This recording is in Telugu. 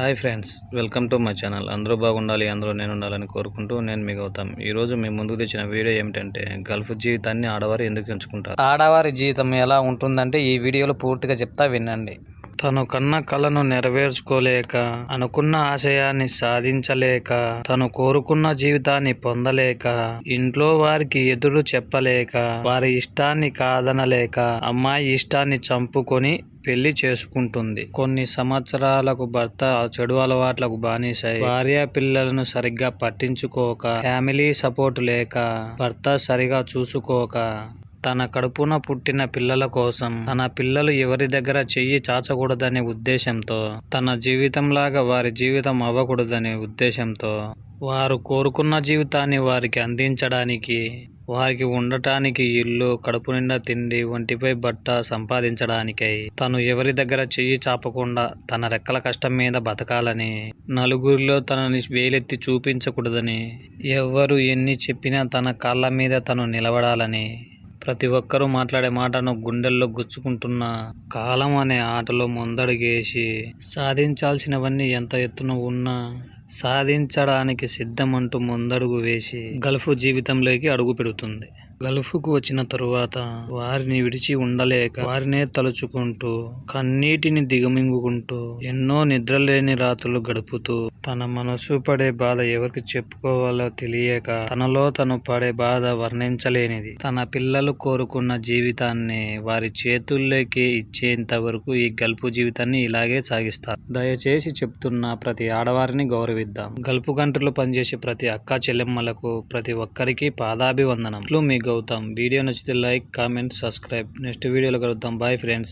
Hi friends welcome to my channel. అందరూ బాగుండాలి అందరూ నేను ఉండాలని కోరుకుంటూ నేను మీ గౌతమ్. ఈరోజు మీ ముందుకు తెచ్చిన వీడియో ఏమిటంటే గల్ఫ్ జీవితాన్ని ఆడవారు ఎందుకు ఎంచుకుంటారు? ఆడవారి జీవితం ఎలా ఉంటుందంటే ఈ వీడియోలో పూర్తిగా చెప్తా వినండి. తను కన్న కలను నెరవేర్చుకోలేక అనుకున్న ఆశయాన్ని సాధించలేక తను కోరుకున్న జీవితాన్ని పొందలేక ఇంట్లో వారికి ఎదురు చెప్పలేక వారి ఇష్టాన్ని కాదనలేక అమ్మాయి ఇష్టాన్ని చంపుకొని పెళ్ళి చేసుకుంటుంది. కొన్ని సంవత్సరాలకు భర్త చెడు అలవాట్లకు బానిసై భార్య పిల్లలను సరిగ్గా పట్టించుకోక ఫ్యామిలీ సపోర్ట్ లేక భర్త సరిగా చూసుకోక తన కడుపున పుట్టిన పిల్లల కోసం తన పిల్లలు ఎవరి దగ్గర చెయ్యి చాచకూడదనే ఉద్దేశంతో తన జీవితంలాగా వారి జీవితం అవ్వకూడదనే ఉద్దేశంతో వారు కోరుకున్న జీవితాన్ని వారికి అందించడానికి వారికి ఉండటానికి ఇల్లు కడుపు నిండా తిండి ఒంటిపై బట్ట సంపాదించడానికై. తను ఎవరి దగ్గర చెయ్యి చాపకుండా తన రెక్కల కష్టం మీద బతకాలని నలుగురిలో తనని వేలెత్తి చూపించకూడదని ఎవ్వరు ఎన్ని చెప్పినా తన కాళ్ళ మీద తను నిలబడాలని ప్రతి ఒక్కరూ మాట్లాడే మాటను గుండెల్లో గుచ్చుకుంటున్న కాలం అనే ఆటలో ముందడుగేసి సాధించాల్సినవన్నీ ఎంత ఎత్తున ఉన్నా సాధించడానికి సిద్ధమంటూ ముందడుగు వేసి గల్ఫ్ జీవితంలోకి అడుగు పెడుతుంది. గల్ఫ్కు వచ్చిన తరువాత వారిని విడిచి ఉండలేక వారినే తలుచుకుంటూ కన్నీటిని దిగమింగుకుంటూ ఎన్నో నిద్రలేని రాత్రులు గడుపుతూ తన మనసు పడే బాధ ఎవరికి చెప్పుకోవాలో తెలియక తనలో తను పడే బాధ వర్ణించలేనిది. తన పిల్లలు కోరుకున్న జీవితాన్ని వారి చేతుల్లోకి ఇచ్చేంత వరకు ఈ గల్పు జీవితాన్ని ఇలాగే సాగిస్తారు. దయచేసి చెప్తున్న ప్రతి ఆడవారిని గౌరవిద్దాం. గల్పు గంటలు పనిచేసే ప్రతి అక్క చెల్లెమ్మలకు ప్రతి ఒక్కరికి పాదాభివందనం. ఇట్లు మీ గౌతమ్. వీడియో నచ్చితే లైక్ కామెంట్ సబ్స్క్రైబ్. నెక్స్ట్ వీడియోలో కలుద్దాం. Bye friends